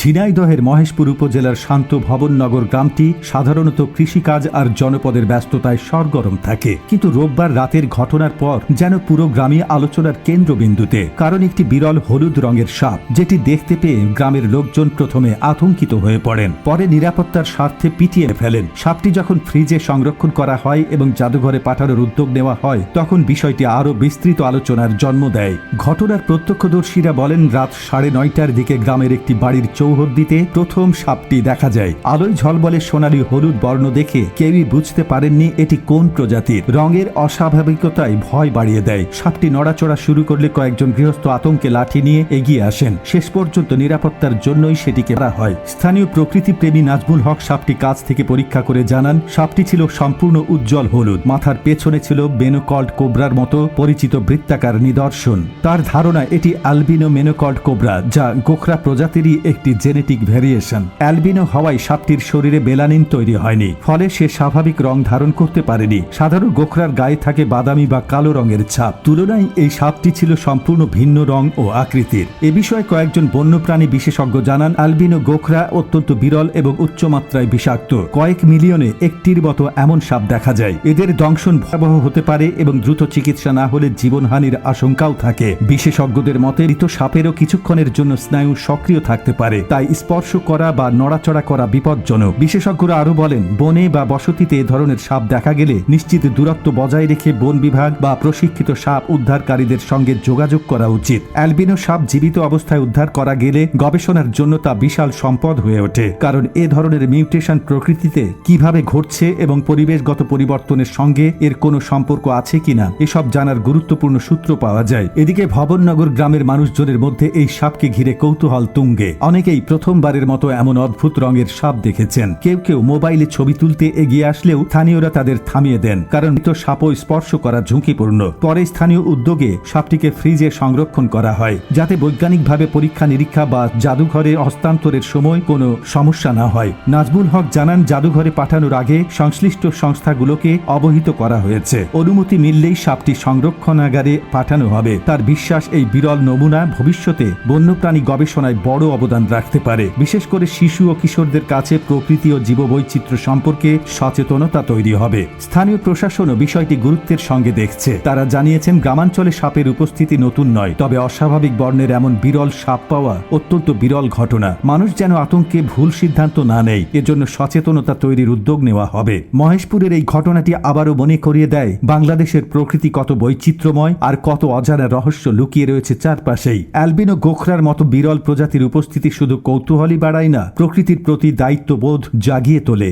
ঝিনাইদহের মহেশপুর উপজেলার শান্ত ভবননগর গ্রামটি সাধারণত কৃষিকাজ আর জনপদের ব্যস্ততায় সরগরম থাকে। কিন্তু রোববার রাতের ঘটনার পর যেন পুরো গ্রামে আলোচনার কেন্দ্রবিন্দুতে, কারণ একটি বিরল হলুদ রঙের সাপ, যেটি দেখতে পেয়ে গ্রামের লোকজন প্রথমে আতঙ্কিত হয়ে পড়েন, পরে নিরাপত্তার স্বার্থে পিটিয়ে ফেলেন। সাপটি যখন ফ্রিজে সংরক্ষণ করা হয় এবং জাদুঘরে পাঠানোর উদ্যোগ নেওয়া হয়, তখন বিষয়টি আরও বিস্তৃত আলোচনার জন্ম দেয়। ঘটনার প্রত্যক্ষদর্শীরা বলেন, রাত সাড়ে নয়টার দিকে গ্রামের একটি বাড়ির চৌহদ্দিতে প্রথম সাপটি দেখা যায়। আলোয় ঝলবলে সোনালি হলুদ বর্ণ দেখে কেউই বুঝতে পারেননি এটি কোন প্রজাতির। রঙের অস্বাভাবিকতায় ভয় বাড়িয়ে দেয়। সাপটি নড়াচড়া শুরু করলে কয়েকজন গৃহস্থ আতঙ্কে লাঠি নিয়ে এগিয়ে আসেন। শেষ পর্যন্ত নিরাপত্তার জন্যই সেটিকে মারা হয়। স্থানীয় প্রকৃতিপ্রেমী নাজমুল হক সাপটি কাছ থেকে পরীক্ষা করে জানান, সাপটি ছিল সম্পূর্ণ উজ্জ্বল হলুদ। মাথার পেছনে ছিল বেনোকল্ড কোবরার মতো পরিচিত বৃত্তাকার নিদর্শন। তার ধারণা এটি আলবিনো মেনোকল্ড কোবরা, যা গোখরা প্রজাতিরই একটি জেনেটিক ভ্যারিয়েশন অ্যালবিনো হওয়ায় সাপটির শরীরে বেলানিন তৈরি হয়নি, ফলে সে স্বাভাবিক রং ধারণ করতে পারেনি। সাধারণ গোখরার গায়ে থাকে বাদামি বা কালো রঙের ছাপ। তুলনায় এই সাপটি ছিল সম্পূর্ণ ভিন্ন রং ও আকৃতির। এ বিষয়ে কয়েকজন বন্যপ্রাণী বিশেষজ্ঞ জানান অ্যালবিনো গোখরা অত্যন্ত বিরল এবং উচ্চমাত্রায় বিষাক্ত। কয়েক মিলিয়নে একটির মতো এমন সাপ দেখা যায়। এদের দংশন ভয়াবহ হতে পারে এবং দ্রুত চিকিৎসা না হলে জীবনহানির আশঙ্কাও থাকে। বিশেষজ্ঞদের মতে, মৃত সাপেরও কিছুক্ষণের জন্য স্নায়ু সক্রিয় থাকতে পারে। তাই স্পর্শ করা বা নড়াচড়া করা বিপজ্জনক। বিশেষজ্ঞরা আরও বলেন, বনে বা বসতিতে এ ধরনের সাপ দেখা গেলে নিশ্চিত দূরত্ব বজায় রেখে বন বিভাগ বা প্রশিক্ষিত সাপ উদ্ধারকারীদের সঙ্গে যোগাযোগ করা উচিত। অ্যালবিনো সাপ জীবিত অবস্থায় উদ্ধার করা গেলে গবেষণার জন্য তা বিশাল সম্পদ হয়ে ওঠে, কারণ এ ধরনের মিউটেশন প্রকৃতিতে কীভাবে ঘটছে এবং পরিবেশগত পরিবর্তনের সঙ্গে এর কোনো সম্পর্ক আছে কিনা, এসব জানার গুরুত্বপূর্ণ সূত্র পাওয়া যায়। এদিকে ভবননগর গ্রামের মানুষজনের মধ্যে এই সাপকে ঘিরে কৌতূহল তুঙ্গে। অনেকেই প্রথমবারের মতো এমন অদ্ভুত রঙের সাপ দেখেছেন। কেউ কেউ মোবাইলে ছবি তুলতে এগিয়ে আসলেও স্থানীয়রা তাদের থামিয়ে দেন, কারণ মৃত সাপও স্পর্শ করা ঝুঁকিপূর্ণ। পরে স্থানীয় উদ্যোগে সাপটিকে ফ্রিজে সংরক্ষণ করা হয়, যাতে বৈজ্ঞানিকভাবে পরীক্ষা নিরীক্ষা বা জাদুঘরে হস্তান্তরের সময় কোনো সমস্যা না হয়। নাজমুল হক জানান, জাদুঘরে পাঠানোর আগে সংশ্লিষ্ট সংস্থাগুলোকে অবহিত করা হয়েছে। অনুমতি মিললেই সাপটি সংরক্ষণাগারে পাঠানো হবে। তার বিশ্বাস এই বিরল নমুনা ভবিষ্যতে বন্যপ্রাণী গবেষণায় বড় অবদান রাখতে পারে। বিশেষ করে শিশু ও কিশোরদের কাছে প্রকৃতি ও জীববৈচিত্র্য সম্পর্কে সচেতনতা তৈরি হবে। স্থানীয় প্রশাসনও বিষয়টি গুরুত্বের সঙ্গে দেখছে। তারা জানিয়েছেন, গ্রামাঞ্চলে সাপের উপস্থিতি নতুন নয়, তবে অস্বাভাবিক বর্ণের এমন বিরল সাপ পাওয়া অত্যন্ত বিরল ঘটনা। মানুষ যেন আতঙ্কে ভুল সিদ্ধান্ত না নেয়, এজন্য সচেতনতা তৈরির উদ্যোগ নেওয়া হবে। মহেশপুরের এই ঘটনাটি আবারও মনে করিয়ে দেয়, বাংলাদেশের প্রকৃতি কত বৈচিত্র্যময় আর কত অজানা রহস্য লুকিয়ে রয়েছে চারপাশেই। অ্যালবিনো গোখরার মতো বিরল প্রজাতির উপস্থিতি শুধু কৌতূহলই বাড়ায় না প্রকৃতির প্রতি দায়িত্ববোধ জাগিয়ে তোলে।